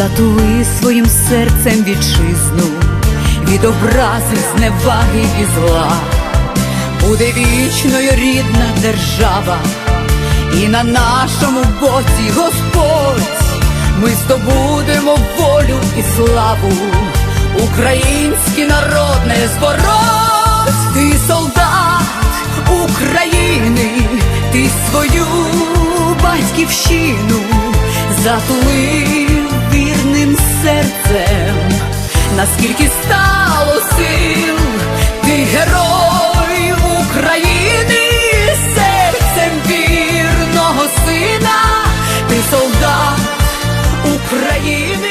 затули своїм серцем вітчизну. Від образи, зневаги і зла, буде вічною рідна держава, і на нашому боці Господь. Ми здобудемо волю і славу, український народ не збороть, ти солдат України, ти свою батьківщину затулив серцем, наскільки стало сил, ти герой України, серцем вірного сина, ти солдат. України.